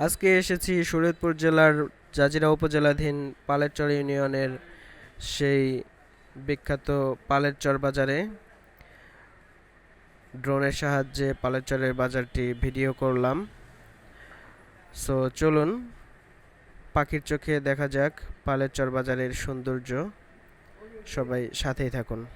আজকে এসেছি শরীয়তপুর জেলার জাজিরা উপজেলাধীন পালেরচর ইউনিয়নের সেই বিখ্যাত পালেরচর বাজারে। ড্রোনের সাহায্যে পালেরচরের বাজারটি ভিডিও করলাম। সো চলুন, পাখির চোখে দেখা যাক পালেরচর বাজারের সৌন্দর্য। সবাই সাথেই থাকুন।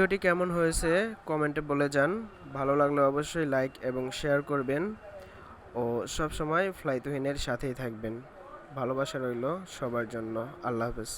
ভিডিওটি কেমন হয়েছে কমেন্টে বলে যান। ভালো লাগলে অবশ্যই লাইক এবং শেয়ার করবেন ও সব সময় ফ্লাইতহীনের সাথেই থাকবেন। ভালোবাসা রইল সবার জন্য। আল্লাহ হাফেজ।